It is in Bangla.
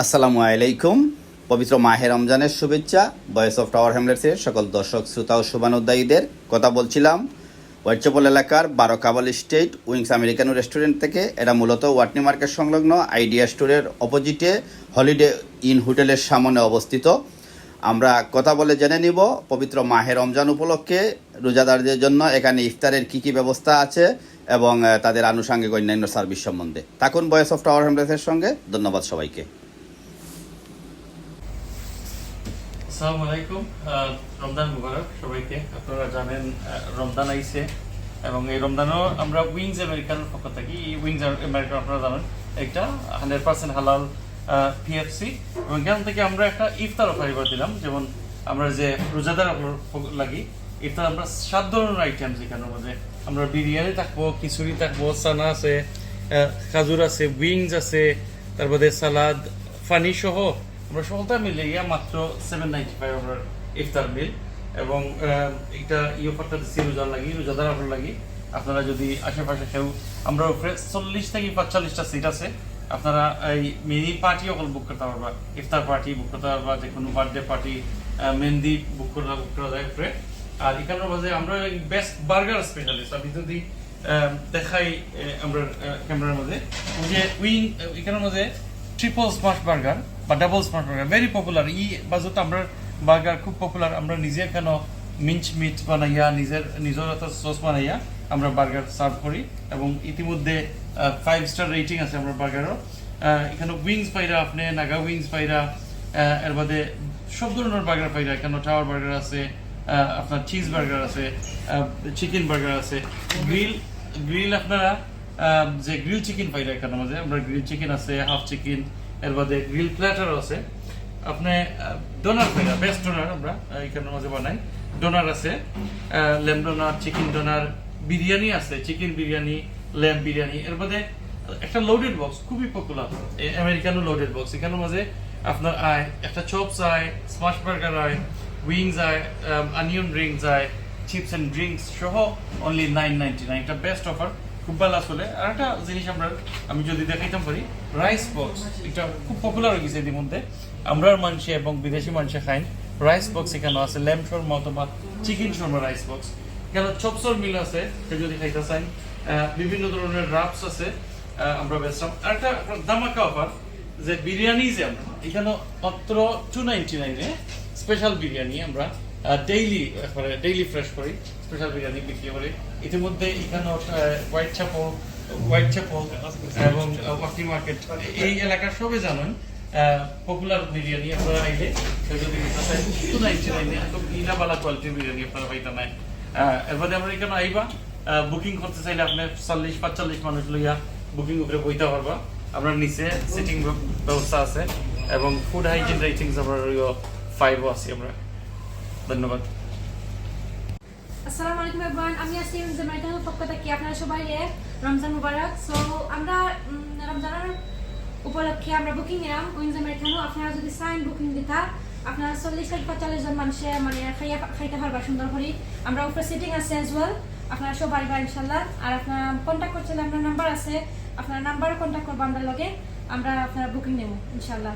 আসসালামু আলাইকুম। পবিত্র মাহে রমজানের শুভেচ্ছা ভয়েস অফ টাওয়ার হ্যামলেটসের সকল দর্শক, শ্রোতা ও শুভানুদ্দায়ীদের কথা বলছিলাম হোয়াইটচপল এলাকার বারো কাবল স্টেট উইংস আমেরিকানো রেস্টুরেন্ট থেকে। এটা মূলত ওয়াটনি মার্কেট সংলগ্ন আইডিয়া স্টোরের অপোজিটে হলিডে ইন হোটেলের সামনে অবস্থিত। আমরা কথা বলে জেনে নিব, পবিত্র মাহে রমজান উপলক্ষে রোজাদারদের জন্য এখানে ইফতারের কী কী ব্যবস্থা আছে এবং তাদের আনুষঙ্গিক অন্যান্য সার্ভিস সম্বন্ধে। থাকুন ভয়েস অফ টাওয়ার হ্যামলেটসের সঙ্গে। ধন্যবাদ সবাইকে। আসসালামু আলাইকুম রমজান মুবারক সবাইকে। আপনারা জানেন রমজান আইছে এবং এই রমজানও আমরা উইংস আমেরিকানোর পক্ষ থেকে, এই উইংস আমেরিকান আপনারা জানেন, একটা হান্ড্রেড পার্সেন্ট হালাল পিএফসি এবং এখান থেকে আমরা একটা ইফতার অফার এবার দিলাম। যেমন আমরা যে রোজাদার লাগি, ইফতার আমরা সাত ধরনের আইটেমস এখানের মধ্যে। আমরা বিরিয়ানি থাকব, খিচুড়ি থাকব সানা আছে খাজুর আছে, উইংস আছে, তারপরে সালাদ, ফানি সহ আমরা মিলে ইয়া মাত্র সেভেন নাইনটি ফাইভ আমরা ইফতার মিল এবং এটা এই অফারটা দিচ্ছি রোজার লাগি, রোজাদার আপনার লাগি। আপনারা যদি আশেপাশে কেউ, আমরা উপরে চল্লিশ থেকে পাঁচচল্লিশটা সিট আছে। আপনারা এই মিনি পার্টি অকল বুক করতে পারবা। ইফতার পার্টি বুক করতে পারবা যে কোনো বার্থডে পার্টি মেহেন্দি বুক করা বুক করা যায় উপরে। আর এখানের মাঝে আমরা বেস্ট বার্গার স্পেশালিস্ট আমি যদি দেখাই আমরা ক্যামেরার মধ্যে যে উইং এখানের মধ্যে ট্রিপল স্মাশ বার্গার বা double smash burger very popular ই বাজত আমরা বার্গার খুব পপুলার আমরা নিজে কেন মিঞ্চ মিট বানাইয়া, নিজের নিজের একটা সস বানাইয়া আমরা বার্গার সার্ভ করি এবং ইতিমধ্যে ফাইভ স্টার রেটিং আছে আমরা বার্গারও। এখানে উইংস পাইরা আপনি, নাগা উইংস পাইরা এর বাদে সব ধরনের বার্গার পাইরা, এখানে টাওয়ার বার্গার আছে আপনার চিজ বার্গার আছে চিকেন বার্গার আছে। গ্রিল গ্রিল আপনারা যে গ্রিল চিকেন পাইরা এখানে মাঝে আমরা গ্রিল চিকেন আছে হাফ চিকেন এর বাদে গ্রিল প্ল্যাটারও আছে। আপনি ডোনার পাইরা বেস্ট ডোনার আমরা আহ, এখানের মাঝে বানাই। ডোনার আছে lamb doner chicken doner biryani আছে চিকেন বিরিয়ানি ল্যাম বিরিয়ানি। এর বাদে একটা লোডেড বক্স খুবই পপুলার আমেরিকানো লোডেড বক্স এখানের মাঝে আপনার আয় একটা চপস আয় স্মাশ বার্গার আয় উইংস আয় অনিয়ন রিংস আয় চিপস এন্ড ড্রিঙ্কস সহ অনলি নাইন নাইনটি নাইন একটা বেস্ট অফার খুব ভালো আসলে। আর একটা জিনিস আমরা, আমি যদি দেখাইতাম পারি রাইস বক্স এটা খুব পপুলার হয়ে গেছে এর মধ্যে। আমরার মানুষে এবং বিদেশি মানুষে রাইস বক্স এখানে আছে ল্যাম্প শর্মা অথবা চিকেন শর্মা রাইস বক্স এখানে চপসর মিল আছে, কেউ যদি খাইতে চান বিভিন্ন ধরনের রাপস আছে আমরা বেচলাম আর একটা দামাকা অফার যে বিরিয়ানি যে আমরা এখানে মাত্র টু নাইনটি নাইনে স্পেশাল বিরিয়ানি আমরা ডেইলি ডেইলি ফ্রেশ করি স্পেশাল বিরিয়ানি বিক্রি করি। ইতিমধ্যে এখানে হোয়াইট চাপল হোয়াইট চাপল এবং ওয়াকি মার্কেট এই এলাকার সবে জানেন পপুলার বিরিয়ানি আপনারা আইলে যদি টু নাইনটি নাইনে একদম ইনাবালা কোয়ালিটির বিরিয়ানি আপনারা পাইতে নাই। এর বাদে আমরা এখানে আইবা বুকিং করতে চাইলে আপনি চল্লিশ, পাঁচচল্লিশ মানুষ লইয়া বুকিং উপরে বইতে পারবা। আপনার নিচে সিটিং ব্যবস্থা আছে এবং ফুড হাইজিন রেটিংস আমরা ফাইভও আছি আমরা। ধন্যবাদ। আসসালামু আলাইকুম এভরিওয়ান আমি আছি পক্ষ থেকে, আপনারা সবাই রমজান মুবারক। সো আমরা রমজানের উপলক্ষে আমরা বুকিং আপনারা যদি সাইন বুকিং দিতা, আপনারা চল্লিশ থেকে পঁয়তাল্লিশ জন মানুষে মানে খাইয়া, খাইতে পারবা সুন্দর করে আমরা উপরে সিটিং আছে অ্যাজ ওয়েল আপনারা সবাই পারবা ইনশাল্লাহ আর আপনারা কন্ট্যাক্ট আপনার নাম্বার আছে, আপনার নাম্বারে কন্ট্যাক্ট করব আমরা লগে, আমরা আপনারা বুকিং নেব ইনশাল্লাহ